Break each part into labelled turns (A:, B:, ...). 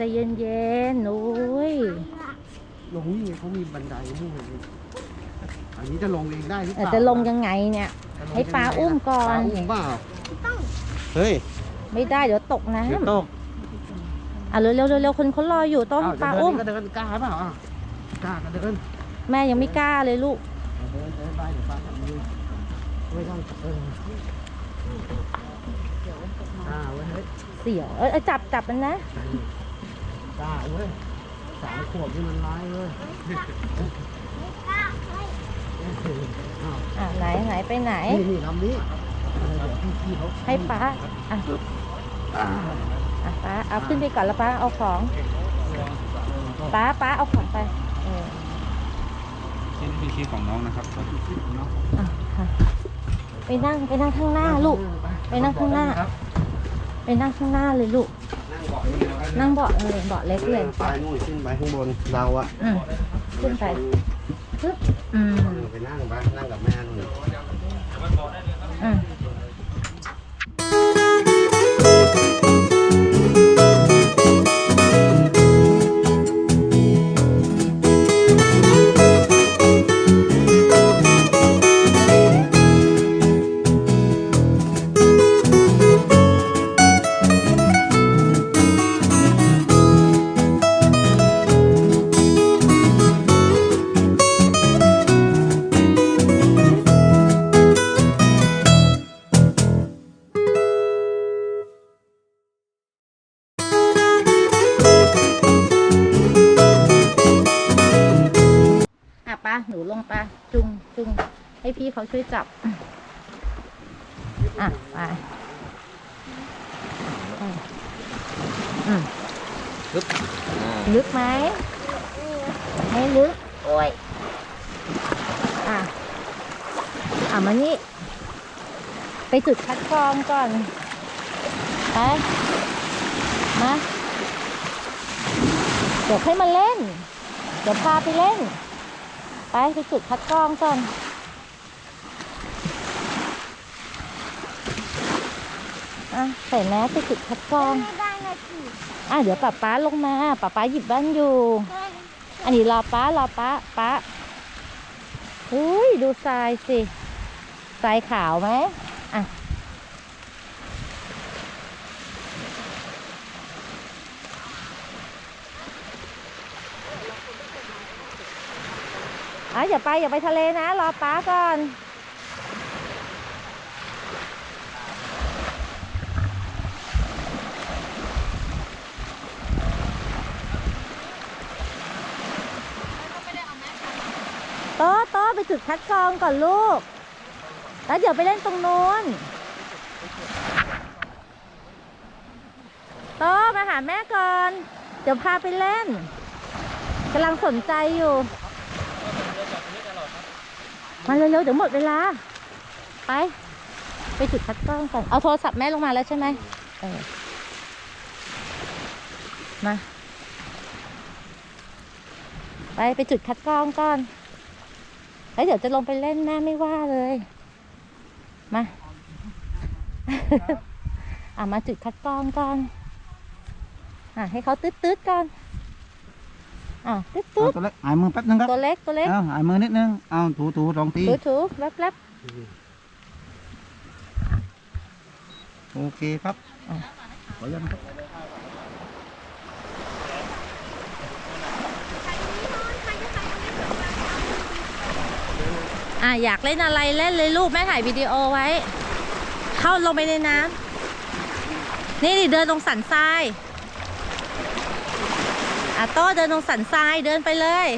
A: ใจเย็นๆ โอ้ย
B: ลงนี่ไงเขามีบันไดนู่นเลยอันนี้จะลงเองได้หรือเป
A: แต่
B: ล่า
A: จะลงยังไงเนี่ย
B: จะลง
A: ให้ปลาอุ้มก่อน
B: ปลาอุ้มเปล่าเฮ้ย
A: ไม่ได้เดี๋ยวตกน้
B: เดี๋ยวตกำ
A: อะเร็วๆเร็วๆคนเขารออยู่ต้อง
B: เอ้
A: ปลา
B: จะเดิน
A: อุ้ม
B: ก็เดินกล้าเปล่าอะกล้าก็เดิน
A: แม่ยังไม่กล้าเลยลูก
B: เดินเดินไปเดี๋ยวปลาจับมือไม่ต้องเอออ่าเว้ยเฮ้ย
A: เสียวเอ้ยเอ้ยจับจับมันนะ
B: กล้าเว้ยสามขวบนี่มันร้ายเว้ยอ้าว
A: อะไหนไหนไปไหน
B: นี่นี่ลำนี้เออเดี๋ยวพี่พี่เขา
A: ให้ป้าอะ
B: อ่า
A: อะป้าเอาขึ้นไปก่อนแล้วป้าเอาของป้าป้าเอาของไปเออ
C: นี่คือคีย์ของน้องนะครับ
A: อะค่ะไปนั่งไปนั่งข้างหน้าลูก ไปนั่งข้างหน้า ไปนั่งข้างหน้าเลยลูก
B: นั่งเบาะนี่นะครับ
A: นั่งเบาะเลยเบาะเล็กเลย
B: ไปนู่นขึ้นไปข้างบนเราอะ
A: อืมขึ้นไปปึ๊บอืม
B: ไปนั่งไปนั่งกับแม่นู่น
A: อืม พี่เขาช่วยจับ อะ ไปอืมอืมลึกไหม ไม่ลึก โอ้ย อะ อะ มานี่ ไปจุดคัดกรองก่อน ไป มา เดี๋ยวให้มาเล่น เดี๋ยวพาไปเล่น ไปไปจุดคัดกรองก่อน อะใส่แมสไปจุดคัดกรอง
D: ไม่ได้นาที
A: อะเดี๋ยวป้าป๊าลงมาป้าป๊าหยิบบ้านอยู่ อันนี้รอป้ารอป้าป้าอุ้ยดูทรายสิทรายขาวไหมอะอะอย่าไปอย่าไปทะเลนะ รอป้าก่อน โต๊ะโต๊ะ ไปจุดคัดกรองก่อนลูก แล้วเดี๋ยวไปเล่นตรงนู้นโต๊ะมาหาแม่ก่อน เดี๋ยวพาไปเล่นกำลังสนใจอยู่ มาเร็วๆเดี๋ยวหมดเวลา ไป ไปจุดคัดกรองก่อน เอาโทรศัพท์แม่ลงมาแล้วใช่ไหมเออมา ไปไปจุดคัดกรองก่อน แล้วเดี๋ยวจะลงไปเล่นแม่ไม่ว่าเลย มาอะมาจุดคัดกรองก่อนอะให้เขาตืดตืดๆก่อนอะตืดตื
C: เอา
A: ด
C: ตัวเล็กหายมือแป๊บนึงครับ
A: ตัวเล็กตัวเล็ก
C: เอาหายมือนิดนึง เอาถูถูสองที
A: ถูถูแลบแลบ
C: โอเคครับ
A: อะ
C: ขออนุญาตนะครับ
A: อะอยากเล่นอะไรเล่นเลยลูกแม่ถ่ายวิดีโอไว้ เข้าลงไปในน้ำนี่ดิเดินตรงสันทรายอะโต้เดินตรงสันทรายเดินไปเลย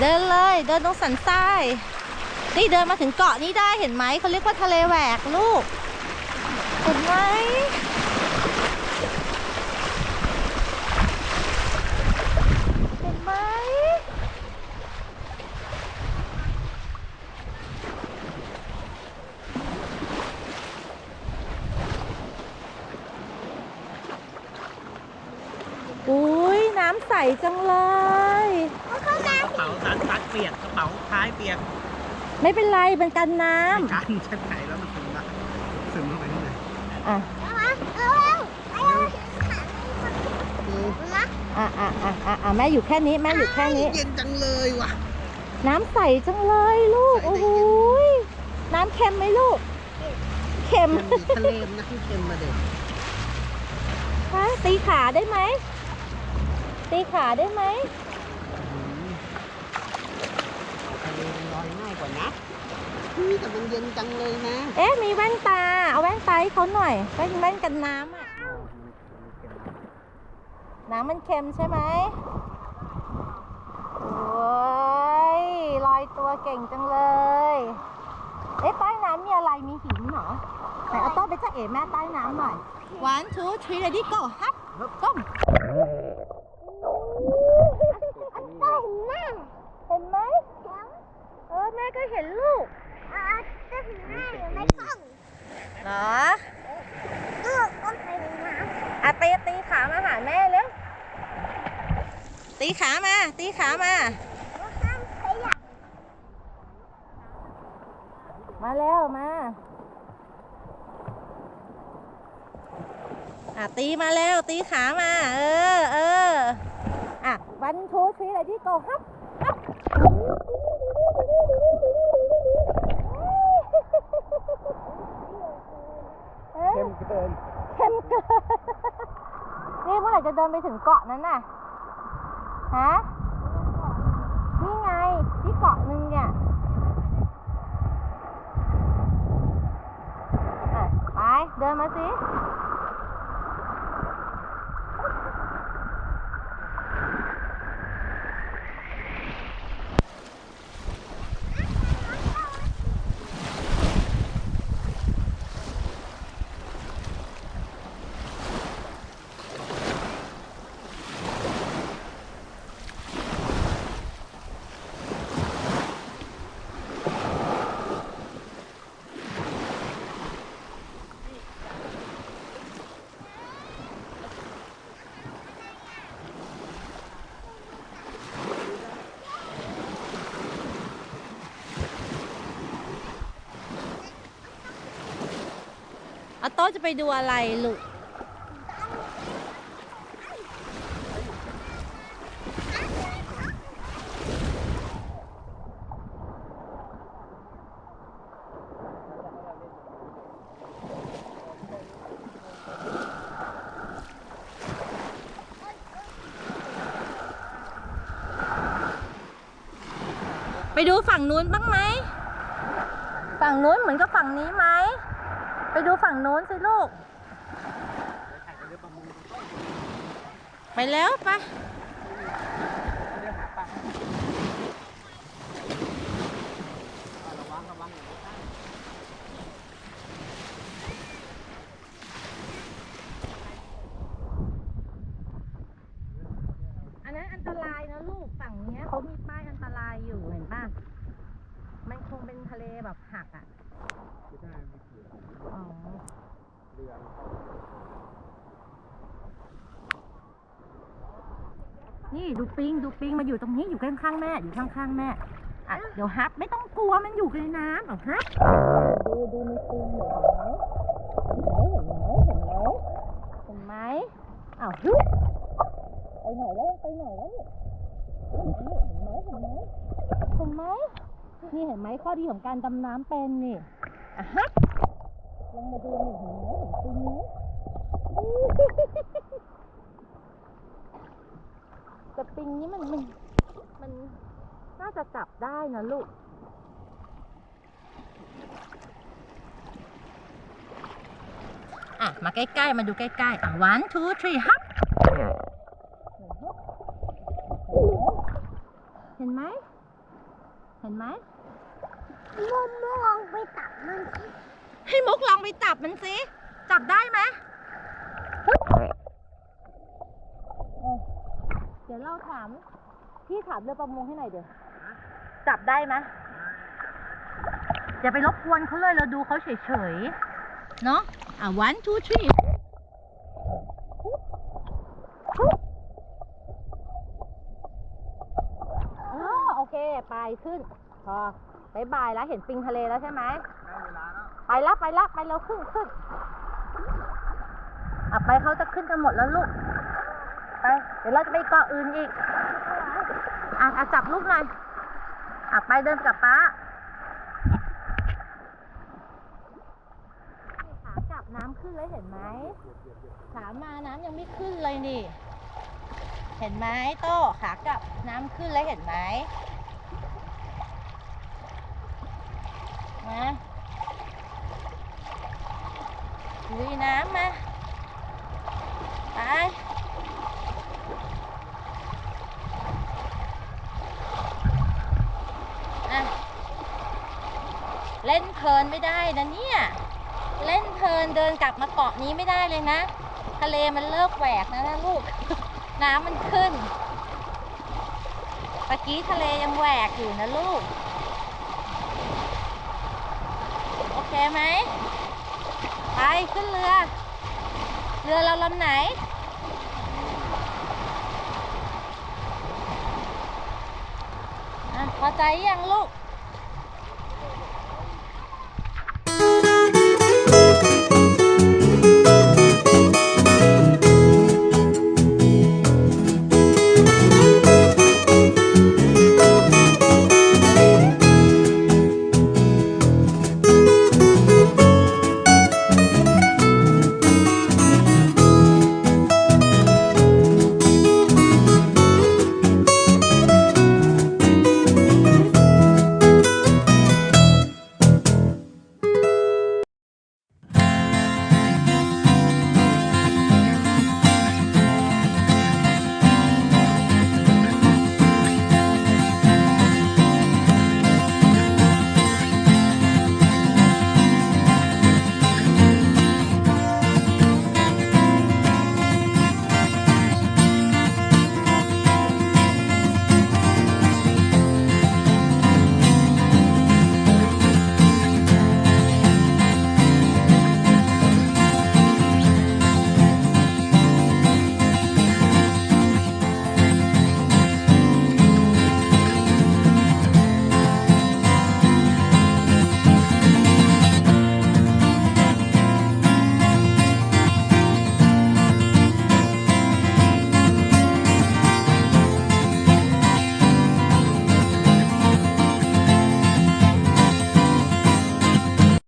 A: เดินเลย เดินตรงสันทราย นี่เดินมาถึงเกาะนี้ได้เห็นไหมเขาเรียกว่าทะเลแหวกลูกเห็นไหมเห็นไหมอุ้ยน้ำใสจังเลย
B: กระเป๋าสันพัดเปียกกระเป๋าท้ายเปียก
A: ไม่เป็นไรเป็นกันน้
B: การเช็ดไหนแล้วมันซึมละซึมเข้าไปข้างในำ
A: อะอะอะอะอะอะแม่อยู่แค่นี้แม่อยู่แค่นี้
B: เย็นจังเลยว่ะ
A: น้ำใสจังเลยลูก
B: ใส
A: โอ้
B: ได้
A: โห
B: เย็น
A: ยน้ำเค็มไหมลูก เค็ม
B: มันมีทะเลนะที่เค็มมาเด็ก
A: ฮะตีขาได้ไหม ตีขาได้ไหม
B: ทะเลมันลอยง่ายกว่านะ นี่แต่มันเย็นจังเลยนะ
A: เอ๊ะ มีแว่นตา เอาแว่นตาให้เขาหน่อยแว่นแว่นกันน้ำอะ น้ำมันเค็มใช่ไหมโอ้ยลอยตัวเก่งจังเลย เอ๊ะ ใต้น้ำมีอะไร มีหินเหรอไหนเอาโต้ไปจ้าเอ๋แม่ใต้น้ำหน่อย one two three ready go ฮับก้มเห็นไหมเออแม่ก็เห็นลูก เหรออะตีตีขามาหาแม่เร็วตีขามา ตีขามามาเร็วมาอะตีมาเร็วตีขามา เออเอออะวันทูทรีอะไรที่โกฮับฮับเอ้ย
B: เกิน
A: เข้มเกิน นี่เมื่อไหร่จะเดินไปถึงเกาะนั้นน่ะ ฮะ นี่ไง ที่เกาะหนึงเนี่ยอะไป เดินมาสิ อาโต๊ะจะไปดูอะไรลูกไปดูฝั่งนู้นบ้างไหม ฝั่งนู้นเหมือนกับฝั่งนี้ไหม ไปดูฝั่งโน้นสิลูก ไปแล้วไปะอันนั้นอันตรายนะลูกฝั่งเนี้ยเขามีป้ายอันตรายอยู่เห็นป่ะ มันคงเป็นทะเลแบบหักอะ
B: ไม่ได้ไม่เกี่ยว
A: อ๋อ
B: เรือ
A: นี่ดูปิงดูปิงมาอยู่ตรงนี้อยู่ข้างๆแม่อยู่ข้างๆแม่อะเดี๋ยวฮับไม่ต้องกลัวมันอยู่ในน้ำเอาฮับดูดูในปิงเห็นไหมเห็นไหมเห็นไหมเห็นไหมอ้าวฮึบไปไหนแล้วไปไหนแล้วเนี่ยเห็นไหมเห็นไหมเห็นไหมเห็นไหมนี่เห็นไหมข้อดีของการดำน้ำเป็นนี่ อะฮับลงมาดูหนี่เห็นไหมเห็นปิงไหมแต่ปิงนี้มันมันมันน่าจะจับได้นะลูกอะ มาใกล้ๆ มาดูใกล้ๆ อะ one two three ฮับเห็นไหม เห็นไหม
D: มะม่วงไปตับมันสิ
A: ให้มุกลองไปจับมันสิ จับได้ไหมเดี๋ยวเราถาม พี่ถามเรือประมงให้หน่อยเดี๋ยว จับได้ไหมอย่าไปรบกวนเขาเลยเราดูเขาเฉยๆ เนาะอะ one two three เค ไปขึ้น พอ บายบายแล้วเห็นปิงทะเลแล้วใช่ไหมไปแล้วไปแล้วไปแล้วขึ้นขึ้นอะไปเขาจะขึ้นกันหมดแล้วลูก ไป เดี๋ยวเราจะไปเกาะอื่นอีก อะอะจับลูกหน่อย อะไปเดินกับป้าขากลับน้ำขึ้นเลยเห็นไหมขามาน้ำยังไม่ขึ้นเลยนี่ เห็นไหมโต้ขากลับน้ำขึ้นแล้วเห็นไหม มาลุยน้ำมา ไป เล่นเพลินไม่ได้นะเนี่ย เล่นเพลินเดินกลับมาเกาะนี้ไม่ได้เลยนะ ทะเลมันเลิกแหวกนะนะลูก น้ำมันขึ้นตะกี้ทะเลยังแหวกอยู่นะลูก โอ เคไหม ไป ขึ้นเรือ เรือเราลำไหน อะ พอใจยังลูก